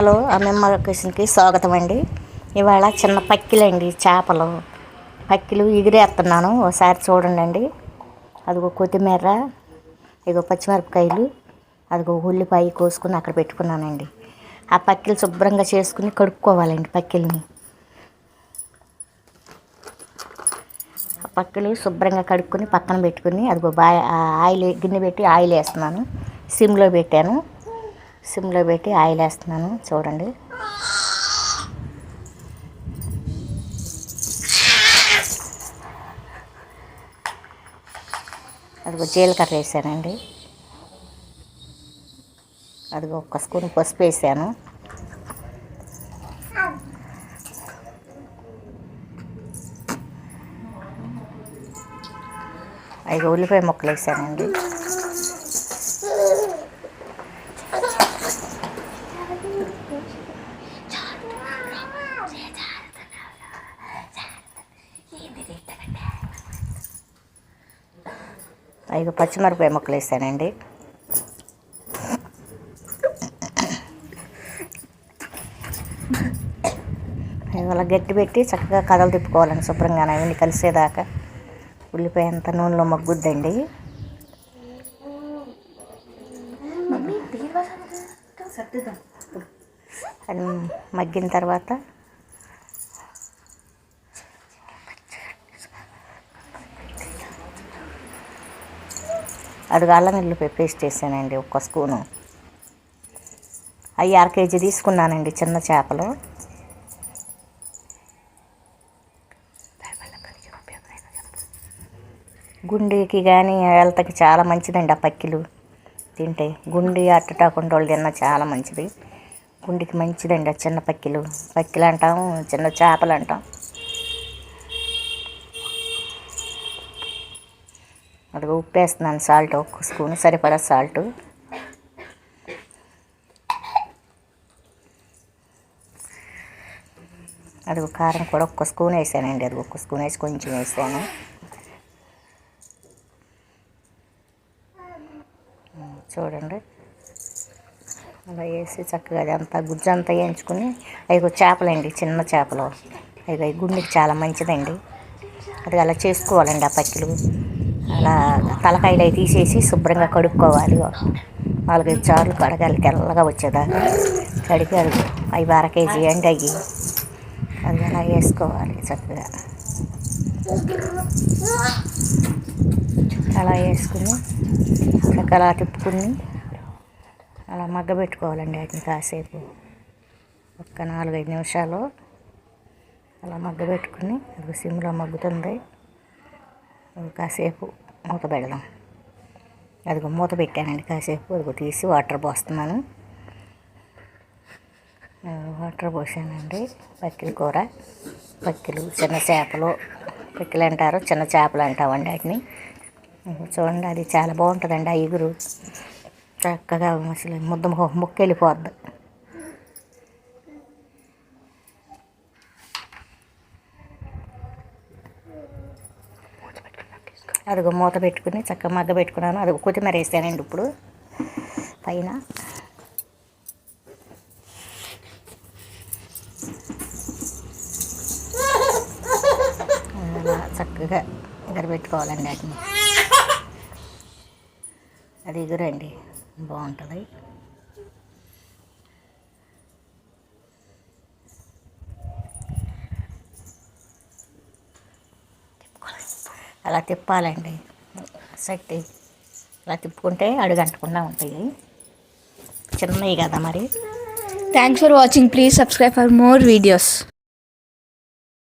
Hello అమ్మమ్మ లొకేషన్కి స్వాగతం అండి ఇవాళ చిన్న పక్కిలండి చేపలు. పక్కిలు ఎగిరేస్తున్నాను ఒకసారి చూడండి అండి అదిగో కొత్తిమీర ఇదిగో పచ్చిమిరపకాయలు అదిగో ఉల్లిపాయ కోసుకుని అక్కడ పెట్టుకున్నానండి. ఆ పక్కిలు శుభ్రంగా చేసుకుని కడుక్కోవాలండి పక్కిల్ని. ఆ పక్కలు శుభ్రంగా కడుక్కొని పక్కన పెట్టుకుని అదిగో బాయ్ ఆయిల్ గిన్నె పెట్టి ఆయిల్ వేస్తున్నాను. సిమ్లో పెట్టాను. సిమ్లో పెట్టి ఆయిల్ వేస్తున్నాను. చూడండి. అదిగో జీలకర్ర వేసానండి. అదిగో ఒక స్పూన్ పసుపు వేసాను. ఐదు ఉల్లిపాయ ముక్కలు వేసానండి. ఐదు పచ్చిమిరపకాయ ముక్కలు వేసానండి. ఇవాళ గట్టి పెట్టి చక్కగా కథలు తిప్పుకోవాలండి శుభ్రంగా అవన్నీ కలిసేదాకా. ఉల్లిపాయ అంతా నూనెలో మగ్గుద్దండి. అది మగ్గిన తర్వాత అది అల్లం వెల్లుల్లిపాయ పేస్ట్ వేసానండి ఒక్క స్పూను. అవి అర కేజీ తీసుకున్నానండి చిన్న చేపలు. గుండెకి కానీ హెల్త్కి చాలా మంచిదండి ఆ పక్కిలు తింటే. గుండె అట్టటాకుండా వాళ్ళు తిన్న చాలా మంచిది. గుండెకి మంచిదండి ఆ చిన్న పక్కిలు. పక్కిలు అంటాం చిన్న చేపలు అంటాం అదిగో ఉప్పు వేస్తున్నాను సాల్ట్ ఒక స్పూన్. సరిపడా సాల్ట్. అది కారం కూడా ఒక్క స్పూన్ వేసానండి. అది ఒక్క స్పూన్ వేసి కొంచెం వేసాను. చూడండి. అలా వేసి చక్కగా అదంతా గుజ్జంతా వేయించుకుని అవి చేపలండి చిన్న చేపలు. అవి గుండెకి చాలా మంచిదండి. అది అలా చేసుకోవాలండి ఆ పక్కిలు. అలా తలకాయలు అవి తీసేసి శుభ్రంగా కడుక్కోవాలి. నాలుగైదు చార్లు కడగాలి. తెల్లగా వచ్చేదాకా కడిగి అది అవి అర కేజీ అండి అవి అది అలా వేసుకోవాలి చక్కగా. అలా వేసుకుని చక్కగా అలా తిప్పుకుని అలా మగ్గ పెట్టుకోవాలండి వాటిని కాసేపు. ఒక్క నాలుగైదు నిమిషాలు అలా మగ్గ పెట్టుకుని అది సిమ్లో మగ్గుతుంది. కాసేపు మూత పెడదాం. అదిగో మూత పెట్టానండి కాసేపు. అదిగో తీసి వాటర్ పోస్తున్నాను. వాటర్ పోసానండి. పక్కిల కూర పక్కిలు చిన్న చేపలు పక్కిలు అంటారు చిన్న చేపలు అంటామండి వాటిని. చూడండి అది చాలా బాగుంటుందండి ఆ ఇగురు. చక్కగా అసలు ముద్ద ముక్కెళ్ళిపోద్ది. అదిగో మూత పెట్టుకుని చక్కగా మగ్గ పెట్టుకున్నాను. అది కొత్తిమీర వేసానండి ఇప్పుడు. పైన. చక్కగా ఎగరబెట్టుకోవాలండి వాటిని. అది ఎగురండి. బాగుంటుంది. అలా తిప్పాలండి. సెట్టి అలా తిప్పుకుంటే అడుగంటకుండా ఉంటాయి. చిన్నవి కదా మరి. Thanks for watching please subscribe for more videos